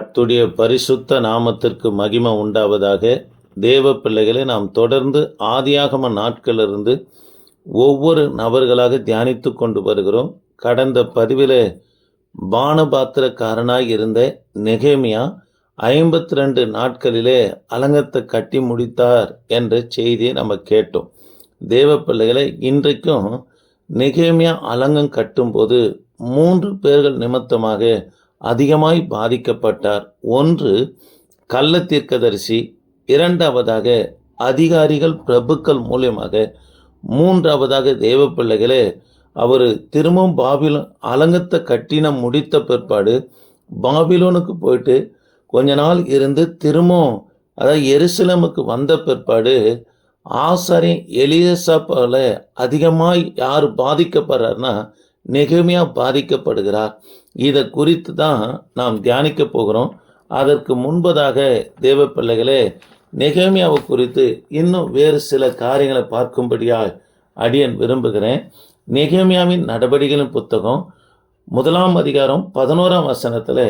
கர்த்தருடைய பரிசுத்த நாமத்திற்கு மகிமை உண்டாவதாக தேவ பிள்ளைகளை நாம் தொடர்ந்து ஆதியாகம நாட்களிலிருந்து ஒவ்வொரு நபர்களாக தியானித்து கொண்டு வருகிறோம். கடந்த பதிவிலே பானபாத்திரக்காரனாக இருந்த நெகேமியா ஐம்பத்தி ரெண்டு நாட்களிலே அலங்கத்தை கட்டி முடித்தார் என்ற செய்தியை நம்ம கேட்டோம். தேவ பிள்ளைகளை இன்றைக்கும் நெகேமியா அலங்கம் கட்டும்போது மூன்று பேர்கள் நிமித்தமாக அதிகமாய் பாதிக்கப்பட்டார். ஒன்று கள்ள தீர்க்கதரிசி. இரண்டாவதாக அதிகாரிகள் பிரபுக்கள் மூலியமாக. மூன்றாவதாக தேவ பிள்ளைகளே அவர் திரும்பவும் பாபிலோன் அலங்கத்தை கட்டினம் முடித்த பிற்பாடு பாபிலோனுக்கு போயிட்டு கொஞ்ச நாள் இருந்து திரும்பவும் அதாவது எருசலமுக்கு வந்த பிற்பாடு ஆசாரியன் எலியசாப்பால் அதிகமாக யார் பாதிக்கப்படுறாருன்னா நெகமையா பாதிக்கப்படுகிறார். இதை குறித்து தான் நாம் தியானிக்க போகிறோம். அதற்கு முன்பதாக தேவ பிள்ளைகளே நெகேமியாவை குறித்து இன்னும் வேறு சில காரியங்களை பார்க்கும்படியாக அடியன் விரும்புகிறேன். நெகேமியாவின் நடவடிக்கைகளின் புத்தகம் முதலாம் அதிகாரம் பதினோராம் வசனத்தில்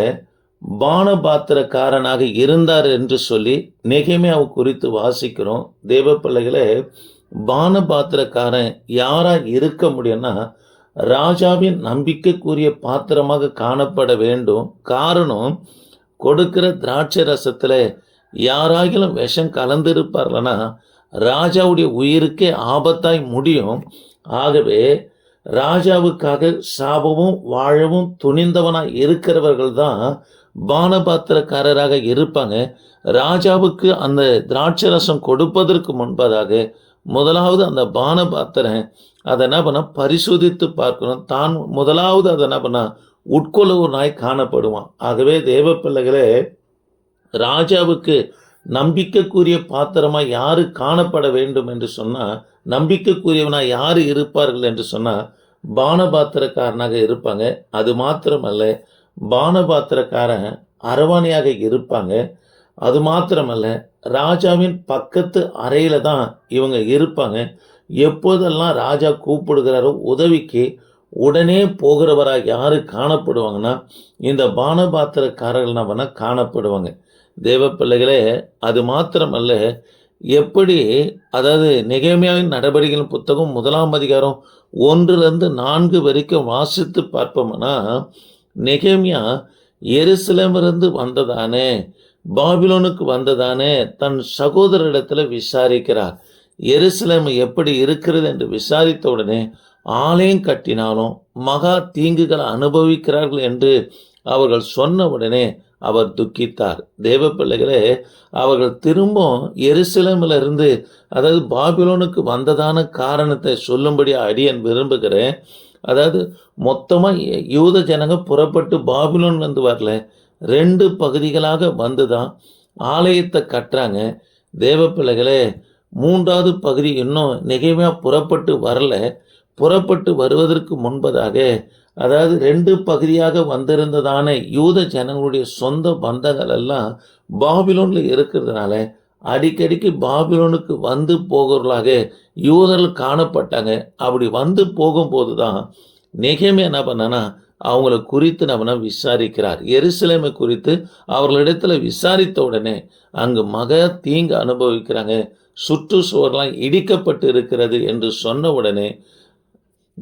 பானபாத்திரக்காரனாக இருந்தார் என்று சொல்லி நெகேமியாவை குறித்து வாசிக்கிறோம். தேவ பிள்ளைகளே பானபாத்திரக்காரன் யாராக இருக்க முடியும்னா ராஜாவின் நம்பிக்கைக்குரிய பாத்திரமாக காணப்பட வேண்டும். காரணம் கொடுக்கிற திராட்சை ரசத்தில் யாராகிலும் விஷம் கலந்திருப்பார்கள்னா ராஜாவுடைய உயிருக்கே ஆபத்தாய் முடியும். ஆகவே ராஜாவுக்காக சாபமும் வாழவும் துணிந்தவனாக இருக்கிறவர்கள் தான் பானபாத்திரக்காரராக இருப்பாங்க. ராஜாவுக்கு அந்த திராட்சை ரசம் கொடுப்பதற்கு முன்பதாக முதலாவது அந்த பான பாத்திரம் அதை என்ன பண்ண பரிசோதித்து பார்க்கணும். தான் முதலாவது அதை என்ன பண்ண உட்கொள்ளவனாய் காணப்படுவான். ஆகவே தேவ பிள்ளைகளே ராஜாவுக்கு நம்பிக்கைக்குரிய பாத்திரமா யாரு காணப்பட வேண்டும் என்று சொன்னா நம்பிக்கைக்குரியவனா யாரு இருப்பார்கள் என்று சொன்னா பானபாத்திரக்காரனாக இருப்பாங்க. அது மாத்திரமல்ல பானபாத்திரக்காரன் அரவாணியாக இருப்பாங்க. அது மாத்திரமல்ல ராஜாவின் பக்கத்து அறையில் தான் இவங்க இருப்பாங்க. எப்போதெல்லாம் ராஜா கூப்பிடுகிறாரோ உதவிக்கு உடனே போகிறவராக யார் காணப்படுவாங்கன்னா இந்த பானபாத்திரக்காரர்கள் நம்ம காணப்படுவாங்க. தேவ பிள்ளைகளே அது மாத்திரமல்ல எப்படி அதாவது நெகேமியாவின் நடவடிக்கைகள் புத்தகம் முதலாம் அதிகாரம் ஒன்றுலேருந்து நான்கு வரைக்கும் வாசித்து பார்ப்போம்னா நெகேமியா எருசலமிருந்து வந்ததானே பாபிலோனுக்கு வந்ததானே தன் சகோதரரிடத்தில் விசாரிக்கிறார். எருசலேம் எப்படி இருக்கிறது என்று விசாரித்த உடனே ஆலயம் கட்டினாலும் மகா தீங்குகளை அனுபவிக்கிறார்கள் என்று அவர்கள் சொன்ன உடனே அவர் துக்கித்தார். தேவ பிள்ளைகளே அவர்கள் திரும்பவும் எருசலேமில் இருந்து அதாவது பாபிலோனுக்கு வந்ததான காரணத்தை சொல்லும்படி அடியன் விரும்புகிறேன். அதாவது மொத்தமாக யூத ஜனங்க புறப்பட்டு பாபிலோன் வந்து வரல. ரெண்டு பகுதிகளாக வந்து தான் ஆலயத்தை கட்டுறாங்க. தேவ பிள்ளைகளே மூன்றாவது பகுதி இன்னும் நிகழ்வாக புறப்பட்டு வரல. புறப்பட்டு வருவதற்கு முன்பதாக அதாவது ரெண்டு பகுதியாக வந்திருந்ததான யூத ஜனங்களுடைய சொந்த பந்தங்கள் எல்லாம் பாபிலோனில் இருக்கிறதுனால அடிக்கடிக்கு பாபிலோனுக்கு வந்து போகிறவர்களாக யூதர்கள் காணப்பட்டாங்க. அப்படி வந்து போகும்போது தான் நெகேமே என்ன பண்ணனா அவங்கள குறித்து நம்ம விசாரிக்கிறார்? எருசலேமை குறித்து அவர்களிடத்துல விசாரித்த உடனே அங்கு மக தீங்கு அனுபவிக்கிறாங்க. சுற்றுச்சுவர்லாம் இடிக்கப்பட்டு இருக்கிறது என்று சொன்ன உடனே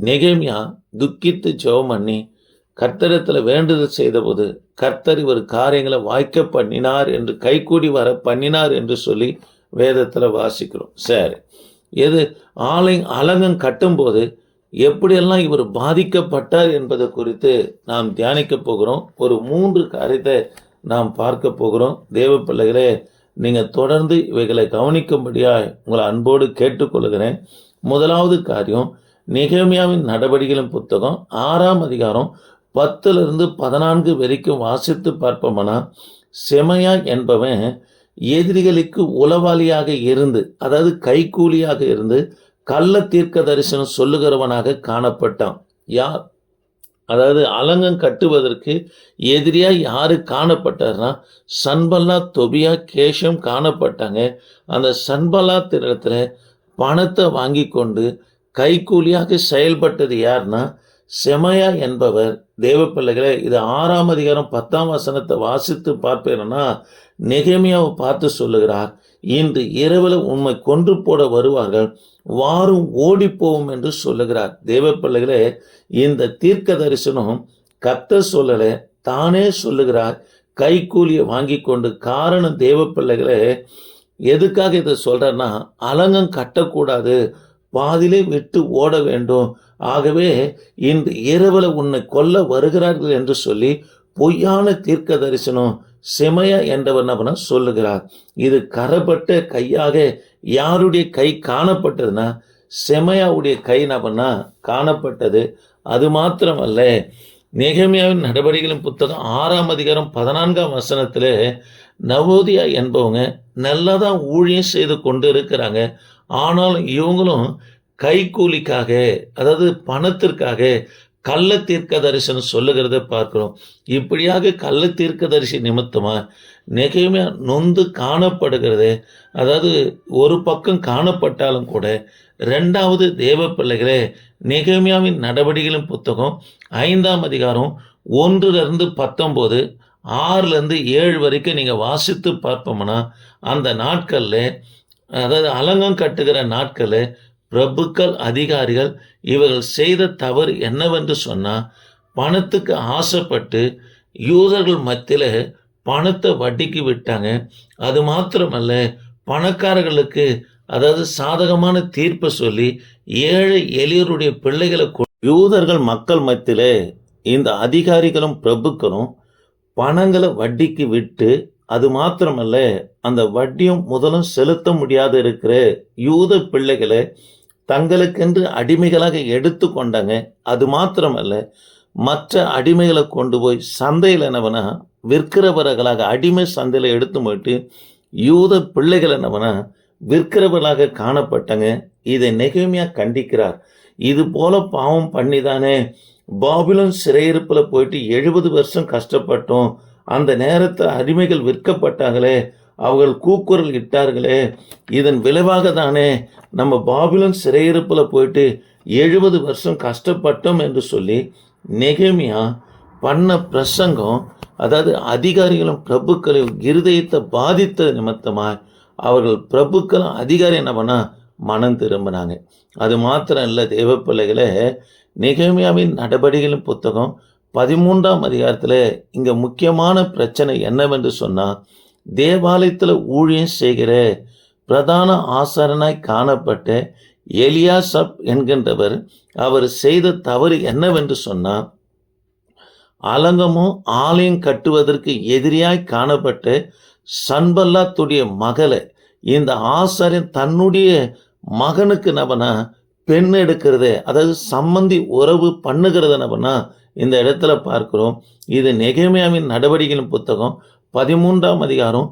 நெகேமியா துக்கித்து ஜெபம் பண்ணி கர்த்தரத்தில் வேண்டுதல் செய்தபோது கர்த்தர் இவர் காரியங்களை வாய்க்க பண்ணினார் என்று கைகூடி வர பண்ணினார் என்று சொல்லி வேதத்தில் வாசிக்கிறோம். சரி. எது? ஆலை அலங்கம் கட்டும்போது எப்படியெல்லாம் இவர் பாதிக்கப்பட்டார் என்பதை குறித்து நாம் தியானிக்க போகிறோம். ஒரு மூன்று காரியத்தை நாம் பார்க்க போகிறோம். தேவ பிள்ளைகளே நீங்கள் தொடர்ந்து இவைகளை கவனிக்கும்படியாக உங்களை அன்போடு கேட்டுக்கொள்கிறேன். முதலாவது காரியம் நிகழ்மையாவின் நடவடிக்கைகளின் புத்தகம் ஆறாம் அதிகாரம் பத்திலிருந்து பதினான்கு வரைக்கும் வாசித்து பார்ப்போம்னா செமையா என்பவன் எதிரிகளுக்கு உளவாளியாக இருந்து அதாவது கைக்கூலியாக இருந்து கள்ள தீர்க்க தரிசனம் சொல்லுகிறவனாக காணப்பட்டான். யார்? அதாவது அலங்கம் கட்டுவதற்கு எதிரியா யாரு காணப்பட்டார்னா சன்பல்லா தொபியா கேஷம் காணப்பட்டாங்க. அந்த சன்பல்லா இடத்துல பணத்தை வாங்கி கொண்டு கைக்கூலியாக செயல்பட்டது யாருன்னா செமையா என்பவர் தேவ இது ஆறாம் அதிகாரம் பத்தாம் வசனத்தை வாசித்து பார்ப்பேன்னா நெகமியாவை பார்த்து சொல்லுகிறார் இன்று இரவில் உண்மை கொன்று போட வருவார்கள் வாரும் ஓடிப்போவும் என்று சொல்லுகிறார். தேவ பிள்ளைகளே இந்த தீர்க்க தரிசனம் கத்த சொல்லல தானே சொல்லுகிறார் கைக்கூலியை வாங்கி கொண்டு காரணம் தேவ பிள்ளைகளே எதுக்காக இதை சொல்கிறேன்னா அலங்கம் கட்டக்கூடாது பாதியிலே விட்டு ஓட வேண்டும் ஆகவே இன்று இரவில் உன்னை கொல்ல வருகிறார்கள் என்று சொல்லி பொய்யான தீர்க்க தரிசனம் செமையா என்றவர் நபன சொல்லுகிறார். இது கரப்பட்ட கையாக யாருடைய கை காணப்பட்டதுன்னா செமையாவுடைய கை நபனா காணப்பட்டது. அது மாத்திரமல்ல நெகமியாவின் நடவடிக்கைகளின் புத்தகம் ஆறாம் அதிகாரம் பதினான்காம் வசனத்தில் நவோதியா என்பவங்க நல்லா தான் ஊழியம் செய்து கொண்டு இருக்கிறாங்க. ஆனாலும் இவங்களும் கைக்கூலிக்காக அதாவது பணத்திற்காக கள்ள தீர்க்க தரிசனம் சொல்லுகிறத பார்க்கிறோம். இப்படியாக கள்ள தீர்க்க தரிசி நிமித்தமாக நெகைமையா நொந்து காணப்படுகிறது அதாவது ஒரு பக்கம் காணப்பட்டாலும் கூட ரெண்டாவது தேவ பிள்ளைகளே நிகழ்மையாவின் நடவடிக்கைகளின் புத்தகம் ஐந்தாம் அதிகாரம் ஒன்றுலேருந்து பத்தொம்போது ஆறுலேருந்து ஏழு வரைக்கும் நீங்கள் வாசித்து பார்ப்போம்னா அந்த நாட்களில் அதாவது அலங்கம் கட்டுகிற நாட்களில் பிரபுக்கள் அதிகாரிகள் இவர்கள் செய்த தவறு என்னவென்று சொன்னால் பணத்துக்கு ஆசைப்பட்டு யூதர்கள் மத்தியில் பணத்தை வட்டிக்கு விட்டாங்க. அது மாத்திரமல்ல பணக்காரர்களுக்கு அதாவது சாதகமான தீர்ப்பை சொல்லி ஏழை எளியருடைய பிள்ளைகளை யூதர்கள் மக்கள் மத்தியில் இந்த அதிகாரிகளும் பிரபுக்களும் பணங்களை வட்டிக்கு விட்டு அது மாத்திரமல்ல அந்த வட்டியும் முதலும் செலுத்த முடியாத இருக்கிற யூத பிள்ளைகளை தங்களுக்கென்று அடிமைகளாக எடுத்து கொண்டாங்க. அது மாத்திரமல்ல மற்ற அடிமைகளை கொண்டு போய் சந்தையில் என்னவனா விற்கிறவர்களாக அடிமை சந்தையில் எடுத்து போயிட்டு யூத பிள்ளைகள் என்னவனா விற்கிறவர்களாக காணப்பட்டாங்க. இதை நெகிமையாக கண்டிக்கிறார். இது போல பாவம் பண்ணிதானே. பாபிலோன் சிறையிருப்பில் போயிட்டு எழுபது வருஷம் கஷ்டப்பட்டோம். அந்த நேரத்தில் அடிமைகள் விற்கப்பட்டாங்களே. அவர்கள் கூக்குரல் இட்டார்களே இதன் விளைவாக தானே நம்ம பாபிலன் சிறையிருப்பில் போயிட்டு எழுபது வருஷம் கஷ்டப்பட்டோம் என்று சொல்லி நெகிமியா பண்ண பிரசங்கம் அதாவது அதிகாரிகளும் பிரபுக்களையும் இருதயத்தை பாதித்த நிமித்தமாக அவர்கள் பிரபுக்களும் அதிகாரி என்ன பண்ணால் மனம் திரும்பினாங்க. அது மாத்திரம் இல்லை தேவ பிள்ளைகளே நெகேமியாவின் நடவடிக்கைகளின் புத்தகம் பதிமூன்றாம் அதிகாரத்தில் இங்கே முக்கியமான பிரச்சனை என்னவென்று சொன்னால் தேவாலயத்தில் ஊழியம் செய்கிற பிரதான ஆசாரனாய் காணப்பட்ட எலியாசப் என்கின்றவர் அவர் செய்த தவறு என்னவென்று சொன்னால் அலங்கமும் ஆலயம் கட்டுவதற்கு எதிரியாய் காணப்பட்ட சன்பல்லாத்துடைய மகளை இந்த ஆசாரியன் தன்னுடைய மகனுக்கு நபனா பெண் எடுக்கிறதே அதாவது சம்மந்தி உறவு பண்ணுகிறது நபனா இந்த இடத்துல பார்க்கிறோம். இது நெகமையாவின் நடவடிக்கையின் புத்தகம் பதிமூன்றாம் அதிகாரம்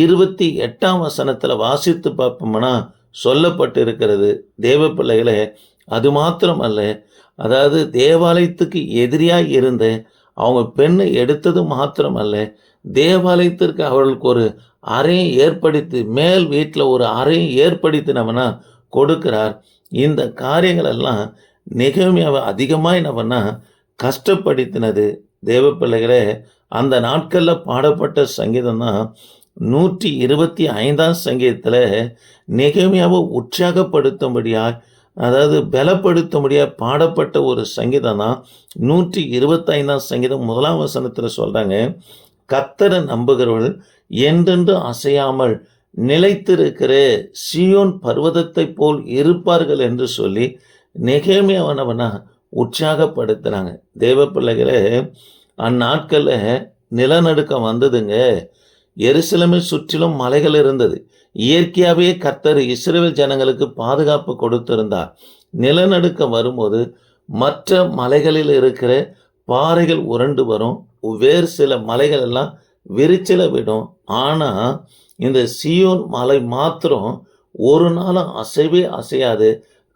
இருபத்தி எட்டாம் வசனத்தில் வாசித்து பார்ப்போம்னா சொல்லப்பட்டு இருக்கிறது தேவ பிள்ளைகளை அது மாத்திரம் அல்ல அதாவது தேவாலயத்துக்கு எதிரியாக இருந்த அவங்க பெண்ணை எடுத்தது மாத்திரம் அல்ல தேவாலயத்திற்கு அவர்களுக்கு ஒரு அறையை ஏற்படுத்தி மேல் வீட்டில் ஒரு அறையை ஏற்படுத்தினவனா கொடுக்கிறார். இந்த காரியங்கள் எல்லாம் அதிகமாக என்னவன்னா கஷ்டப்படுத்தினது. தேவ பிள்ளைகளே அந்த நாட்களில் பாடப்பட்ட சங்கீதம் தான் நூற்றி இருபத்தி ஐந்தாம் சங்கீதத்தில் நெகமியாவை உற்சாகப்படுத்தும்படியாக அதாவது பலப்படுத்தும்படியாக பாடப்பட்ட ஒரு சங்கீதம் தான் நூற்றி இருபத்தைந்தாம் சங்கீதம் முதலாம் வசனத்தில் சொல்கிறாங்க கத்தரை நம்புகிறவர்கள் என்றென்று அசையாமல் நிலைத்திருக்கிற சியோன் பர்வதத்தை போல் இருப்பார்கள் என்று சொல்லி நெகேமியாவனவனா உற்சாகப்படுத்துகிறாங்க தேவ பிள்ளைகளை அந்நாட்களில் நிலநடுக்கம் வந்ததுங்க. எருசலமை சுற்றிலும் மலைகள் இருந்தது. இயற்கையாகவே கர்த்தர் இஸ்ரேல் ஜனங்களுக்கு பாதுகாப்பு கொடுத்திருந்தார். நிலநடுக்கம் வரும்போது மற்ற மலைகளில் இருக்கிற பாறைகள் உருண்டு வரும். வேறு சில மலைகள் எல்லாம் விரிச்சல விடும். ஆனால் இந்த சியோன் மலை மாத்திரம் ஒரு நாளும் அசைவே அசையாது.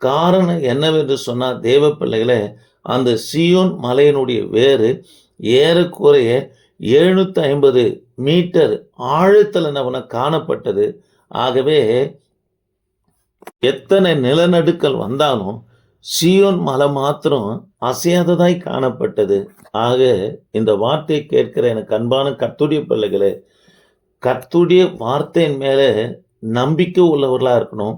காரணம் என்னவென்று சொன்னால் தேவ பிள்ளைகளை அந்த சியோன் மலையினுடைய வேறு ஏறக்குறைய எழுநூற்றி ஐம்பது மீட்டர் ஆழத்தில் நவன காணப்பட்டது. ஆகவே எத்தனை நிலநடுக்கல் வந்தாலும் சியோன் மலை மாத்திரம் அசையாததாய் காணப்பட்டது. ஆக இந்த வார்த்தையை கேட்கிற எனக்கு அன்பான கத்துடைய பிள்ளைகளே கத்துடைய வார்த்தையின் மேலே நம்பிக்கை உள்ளவர்களாக இருக்கணும்.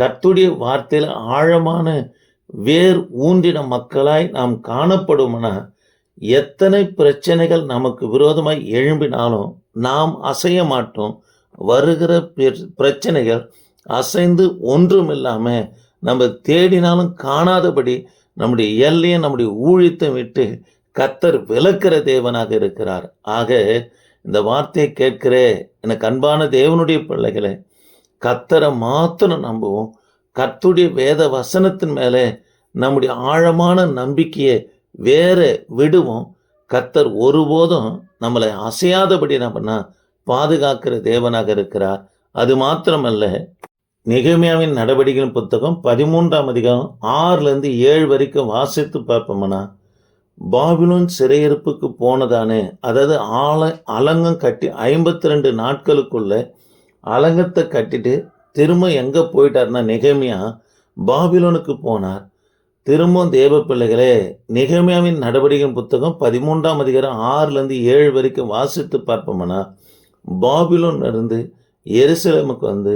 கத்துடைய வார்த்தையில் ஆழமான வேர் ஊன்றின மக்களாய் நாம் காணப்படும்னா எத்தனை பிரச்சனைகள் நமக்கு விரோதமாக எழும்பினாலும் நாம் அசைய மாட்டோம். வருகிற பிரச்சனைகள் அசைந்து ஒன்றும் இல்லாமல் நம்ம தேடினாலும் காணாதபடி நம்முடைய எல்லையை நம்முடைய ஊழித்தை விட்டு கத்தர் விளக்கிற தேவனாக இருக்கிறார். ஆக இந்த வார்த்தையை கேட்கிற எனக்கு அன்பான தேவனுடைய பிள்ளைகளை கத்தரை மாத்திரம் நம்புவோம். கத்துடைய வேத வசனத்தின் மேலே நம்முடைய ஆழமான நம்பிக்கையை வேற விடுவோம். கத்தர் ஒருபோதும் நம்மளை அசையாதபடி பண்ணா பாதுகாக்கிற தேவனாக இருக்கிறார். அது மாத்திரமல்ல நெகமியாவின் நடவடிக்கைகள் புத்தகம் பதிமூன்றாம் அதிகாரம் ஆறுலேருந்து ஏழு வரைக்கும் வாசித்து பார்ப்போம்னா பாபிலோன் சிறையிருப்புக்கு போனதானே அதாவது ஆல அலங்கம் கட்டி ஐம்பத்தி ரெண்டு நாட்களுக்குள்ள அலங்கத்தை கட்டிட்டு திரும்ப எங்கே போயிட்டார்னா நெகமியா பாபிலோனுக்கு போனார். திரும்பவும் தேவ பிள்ளைகளே நெகமியாவின் நடவடிக்கையின் புத்தகம் பதிமூன்றாம் அதிகாரம் ஆறுலேருந்து ஏழு வரைக்கும் வாசித்து பார்ப்போம்னா? பாபிலோன் இருந்து எருசலேமுக்கு வந்து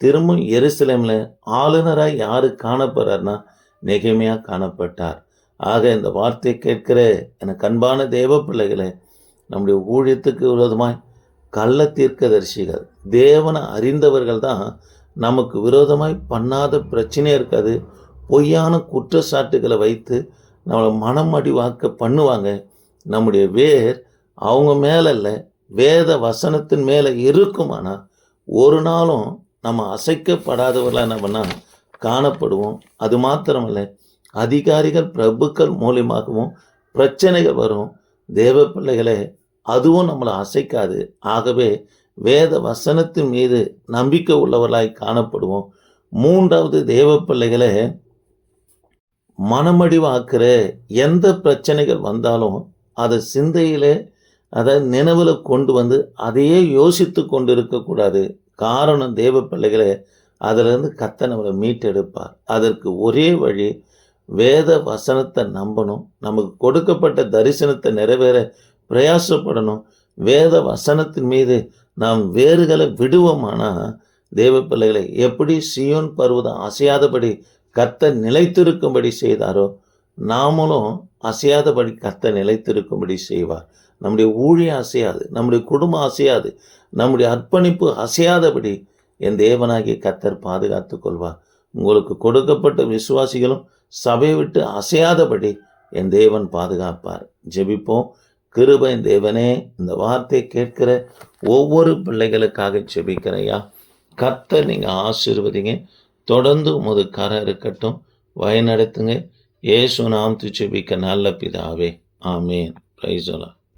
திரும்பவும் எருசலேமில் ஆளுநராக யார் காணப்படுறார்னா? நிகமையாக காணப்பட்டார். ஆக இந்த வார்த்தையை கேட்கிற எனக்கு அன்பான தேவ பிள்ளைகளே நம்முடைய ஊழியத்துக்கு விரோதமாய் கள்ள தீர்க்கதரிசிகள் தேவனை அறிந்தவர்கள் தான் நமக்கு விரோதமாய் பண்ணாத பிரச்சனையே இருக்காது. பொய்யான குற்றச்சாட்டுகளை வைத்து நம்மளை மனமடிவாக்க பண்ணுவாங்க. நம்முடைய வேர் அவங்க மேலே இல்லை வேத வசனத்தின் மேலே இருக்குமானா ஒரு நாளும் நம்ம அசைக்கப்படாதவர்களாக என்ன காணப்படுவோம். அது மாத்திரமல்ல அதிகாரிகள் பிரபுக்கள் மூலியமாகவும் பிரச்சனைகள் வரும். தேவ பிள்ளைகளே அதுவும் நம்மளை அசைக்காது. ஆகவே வேத வசனத்தின் மீது நம்பிக்கை உள்ளவர்களாய் காணப்படுவோம். மூன்றாவது தேவ பிள்ளைகளே மனமடிவாக்குற எந்த பிரச்சனைகள் வந்தாலும் அதை சிந்தையில் அதை நினைவில் கொண்டு வந்து அதையே யோசித்து கொண்டு இருக்கக்கூடாது காரணம் தேவ பிள்ளைகளை அதிலிருந்து கத்த நம்மளை மீட்டெடுப்பார். அதற்கு ஒரே வழி வேத வசனத்தை நம்பணும் நமக்கு கொடுக்கப்பட்ட தரிசனத்தை நிறைவேற பிரயாசப்படணும். வேத வசனத்தின் மீது நாம் வேர்களை விடுவோமானால் தேவ பிள்ளைகளை எப்படி சியோன் பருவதம் அசையாதபடி கத்த நிலைத்திருக்கும்படி செய்தாரோ நாமளும் அசையாதபடி கத்த நிலைத்திருக்கும்படி செய்வார். நம்முடைய ஊழியம் அசையாது நம்முடைய குடும்பம் அசையாது நம்முடைய அர்ப்பணிப்பு அசையாதபடி என் தேவனாகிய கத்தர் பாதுகாத்து கொள்வார். உங்களுக்கு கொடுக்கப்பட்ட விசுவாசிகளும் சபையை விட்டு அசையாதபடி என் தேவன் பாதுகாப்பார். ஜெபிப்போம். கிருபன் தேவனே இந்த வார்த்தையை கேட்கிற ஒவ்வொரு பிள்ளைகளுக்காக ஜெபிக்கிறையா கர்த்தர் நீங்கள் ஆசீர்வதிங்க. தொடர்ந்து உமது கரம் இருக்கட்டும். வழிநடத்துங்க. ஏசு நாம் துச்சுபிக்க நல்ல பிதாவே. ஆமேன். பிரைசோலா